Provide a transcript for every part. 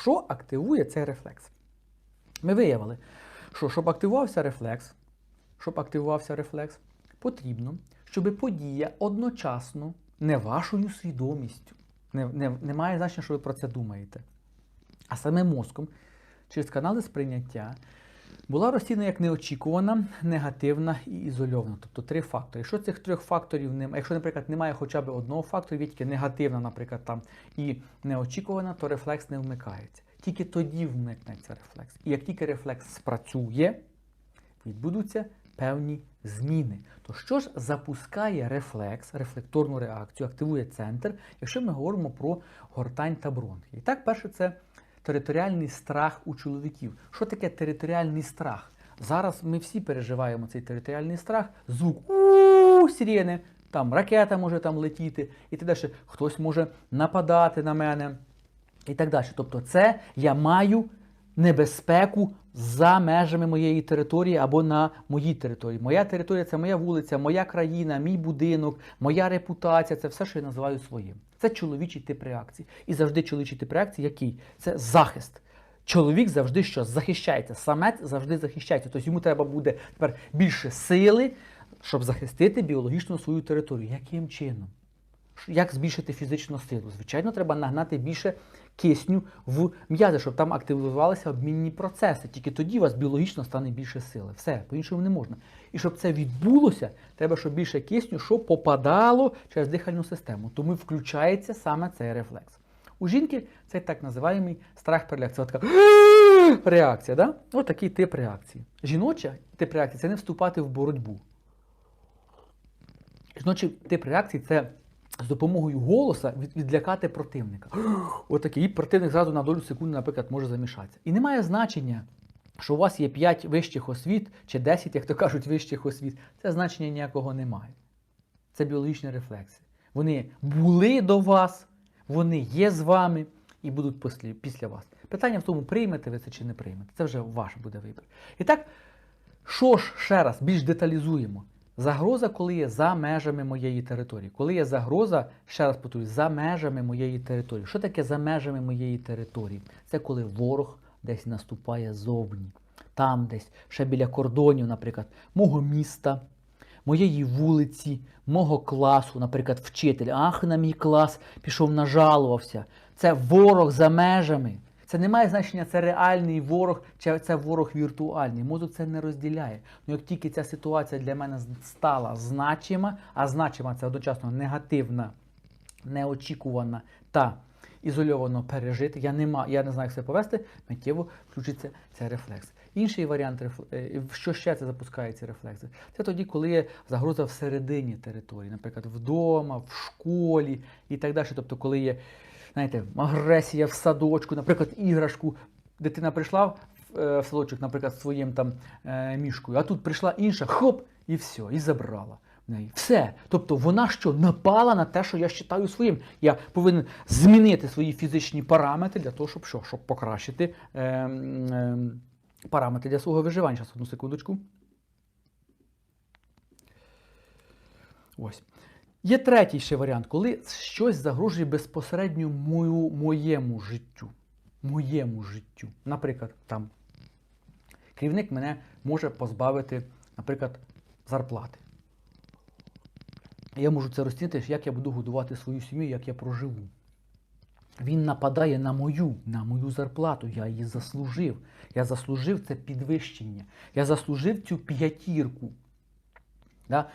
Що активує цей рефлекс? Ми виявили, що щоб активувався рефлекс, щоб активувався рефлекс, потрібно, щоб подія одночасно не вашою свідомістю, не, не, не має значення, що ви про це думаєте, а саме мозком через канали сприйняття була розцінена як неочікувана, негативна і ізольована. Тобто три фактори. Якщо цих трьох факторів немає, якщо, наприклад, немає хоча б одного фактору, тільки негативна, наприклад, там і неочікувана, то рефлекс не вмикається. Тільки тоді вмикнеться рефлекс. І як тільки рефлекс спрацює, відбудуться певні зміни. То що ж запускає рефлекс, рефлекторну реакцію, активує центр, якщо ми говоримо про гортань та бронхи? І так, перше, це територіальний страх у чоловіків. Що таке територіальний страх? Зараз ми всі переживаємо цей територіальний страх, звук у сирени, там ракета може там летіти, і так далі. Хтось може нападати на мене, і так далі. Тобто, це я маю небезпеку за межами моєї території або на моїй території. Моя територія це моя вулиця, моя країна, мій будинок, моя репутація це все, що я називаю своїм. Це чоловічий тип реакції. І завжди чоловічий тип реакції який? Це захист. Чоловік завжди що захищається, самець завжди захищається. Тобто йому треба буде тепер більше сили, щоб захистити біологічно свою територію. Яким чином? Як збільшити фізичну силу? Звичайно, треба нагнати більше кисню в м'язи, щоб там активізувалися обмінні процеси. Тільки тоді у вас біологічно стане більше сили. Все, по-іншому не можна. І щоб це відбулося, треба, щоб більше кисню, що попадало через дихальну систему. Тому включається саме цей рефлекс. У жінки це так називаємий страх переляк. Це така реакція. Да? Ось такий тип реакції. Жіноча тип реакції це не вступати в боротьбу. Жіночий тип реакції це з допомогою голоса відлякати противника. Отакий. І противник зразу на долю секунди, наприклад, може замішатися. І немає значення, що у вас є 5 вищих освіт чи 10, як то кажуть, вищих освіт. Це значення ніякого немає. Це біологічні рефлекси. Вони були до вас, вони є з вами і будуть після, після вас. Питання в тому, приймете ви це чи не приймете. Це вже ваш буде вибір. І так, що ж ще раз більш деталізуємо? Загроза, коли є за межами моєї території. Коли є загроза, ще раз повторюю, за межами моєї території. Що таке за межами моєї території? Це коли ворог десь наступає зовні. Там десь, ще біля кордонів, наприклад, мого міста, моєї вулиці, мого класу, наприклад, вчитель. Ах, на мій клас пішов, нажалувався. Це ворог за межами. Це не має значення, це реальний ворог, чи це ворог віртуальний. Мозок це не розділяє. Ну як тільки ця ситуація для мене стала значима, а значима це одночасно негативна, неочікувана та ізольовано пережити, я не, ма, я не знаю, як себе повести, миттєво включиться цей рефлекс. Інший варіант, е, що ще це запускає ці рефлекси? Це тоді, коли є загроза всередині території, наприклад, вдома, в школі і так далі. Тобто, коли є знаєте, агресія в садочку, наприклад, іграшку. Дитина прийшла в, е, садочок, наприклад, своїм там е, мішкою, а тут прийшла інша, хоп, і все, і забрала в неї. Все. Тобто вона що напала на те, що я вважаю своїм. Я повинен змінити свої фізичні параметри для того, щоб що? Щоб покращити е, е, параметри для свого виживання. Зараз одну секундочку. Ось. Є третій ще варіант, коли щось загрожує безпосередньо мою, моєму життю. Моєму життю. Наприклад, там керівник мене може позбавити, наприклад, зарплати. Я можу це розцінити, як я буду годувати свою сім'ю, як я проживу. Він нападає на мою, на мою зарплату. Я її заслужив. Я заслужив це підвищення. Я заслужив цю п'ятірку. Да?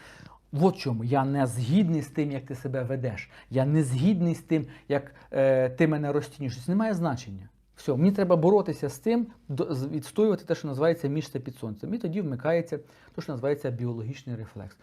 От чому я не згідний з тим, як ти себе ведеш. Я не згідний з тим, як е, ти мене розцінюєш. Це не має значення. Все, мені треба боротися з тим, відстоювати те, що називається місце під сонцем. І тоді вмикається те, що називається біологічний рефлекс.